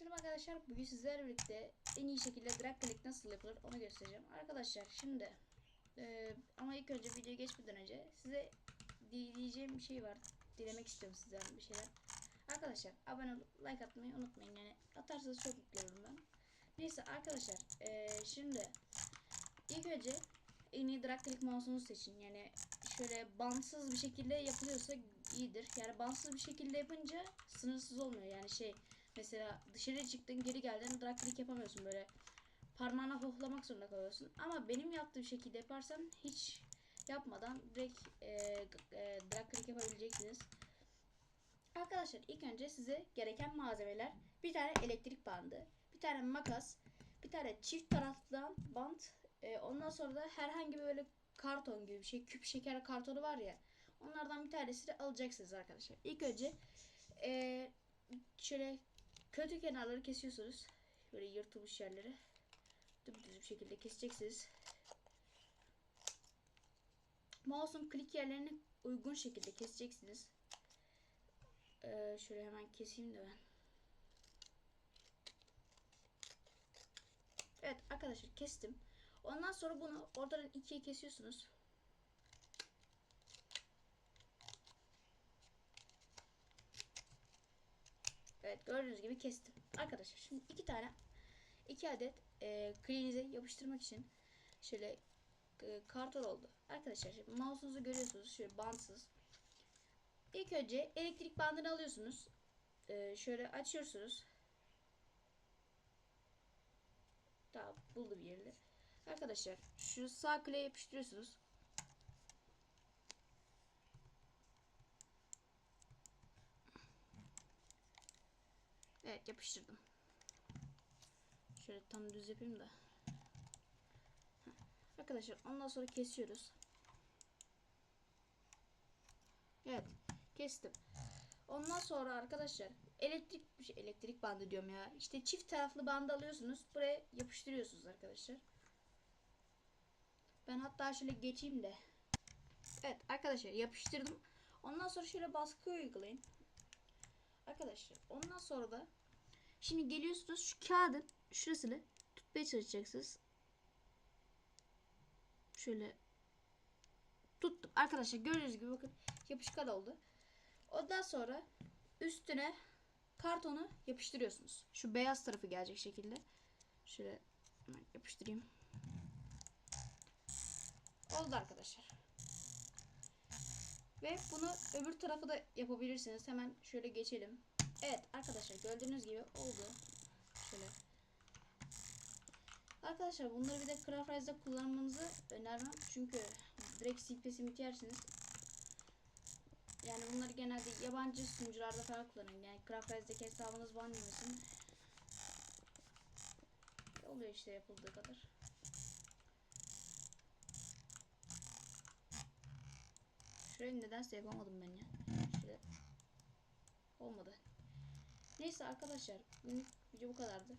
Selam arkadaşlar. Bugün sizlerle birlikte en iyi şekilde drag click nasıl yapılır onu göstereceğim. Arkadaşlar şimdi e, ama ilk önce videoya geçmeden önce size di- diyeceğim bir şey var. Dilemek istiyorum sizden bir şeyler. Arkadaşlar abone olup like atmayı unutmayın. Yani atarsanız çok mutlu olurum ben. Neyse arkadaşlar e, şimdi ilk önce en iyi drag click mouse'unu seçin. Yani şöyle bantsız bir şekilde yapılıyorsa iyidir. Yani bantsız bir şekilde yapınca sınırsız olmuyor. Yani şey mesela dışarı çıktın geri geldin drag click yapamıyorsun böyle parmağına hohlamak zorunda kalıyorsun. Ama benim yaptığım şekilde yaparsan hiç yapmadan direkt e, e, drag click yapabileceksiniz. Arkadaşlar ilk önce size gereken malzemeler bir tane elektrik bandı, bir tane makas, bir tane çift taraflı bant, e, ondan sonra da herhangi böyle karton gibi bir şey, küp şeker kartonu var ya. Onlardan bir tanesini alacaksınız arkadaşlar. İlk önce e, şöyle kötü kenarları kesiyorsunuz. Böyle yırtılmış yerleri. Dümdüz bir şekilde keseceksiniz. Mouse'un klik yerlerini uygun şekilde keseceksiniz. Ee, şöyle hemen keseyim de ben. Evet arkadaşlar kestim. Ondan sonra bunu oradan ikiye kesiyorsunuz. Evet gördüğünüz gibi kestim. Arkadaşlar şimdi iki tane iki adet e, kliğinize yapıştırmak için şöyle e, karton oldu. Arkadaşlar şimdi mouse'unuzu görüyorsunuz şöyle bantsız. İlk önce elektrik bandını alıyorsunuz. E, şöyle açıyorsunuz. Tamam buldu bir yerini. Arkadaşlar şu sağ kliğe yapıştırıyorsunuz. Evet yapıştırdım. Şöyle tam düz yapayım da. Arkadaşlar ondan sonra kesiyoruz. Evet kestim. Ondan sonra arkadaşlar elektrik elektrik bandı diyorum ya. İşte çift taraflı bandı alıyorsunuz. Buraya yapıştırıyorsunuz arkadaşlar. Ben hatta şöyle geçeyim de. Evet arkadaşlar yapıştırdım. Ondan sonra şöyle baskı uygulayın. Arkadaşlar ondan sonra da şimdi geliyorsunuz şu kağıdın şurasını tutmaya çalışacaksınız. Şöyle tuttum. Arkadaşlar gördüğünüz gibi bakın yapışkan oldu. Ondan sonra üstüne kartonu yapıştırıyorsunuz. Şu beyaz tarafı gelecek şekilde. Şöyle yapıştırayım. Oldu arkadaşlar. Ve bunu öbür tarafı da yapabilirsiniz. Hemen şöyle geçelim. Evet arkadaşlar gördüğünüz gibi oldu. Şöyle. Arkadaşlar bunları bir de Craft kullanmanızı önermem. Çünkü direkt silip simit yersiniz. Yani bunları genelde yabancı sunucularda falan kullanın. Yani Craft Rise'deki hesabınız ban yemesin. Oluyor işte yapıldığı kadar. Şurayı nedense yapamadım ben ya. Şöyle. Olmadı. Neyse arkadaşlar. Bugünlük video bu kadardı.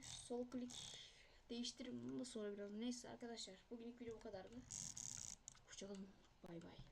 Sol klik değiştiririm bunu da sonra biraz. Neyse arkadaşlar. Bugünlük video bu kadardı. Hoşçakalın. Bay bay.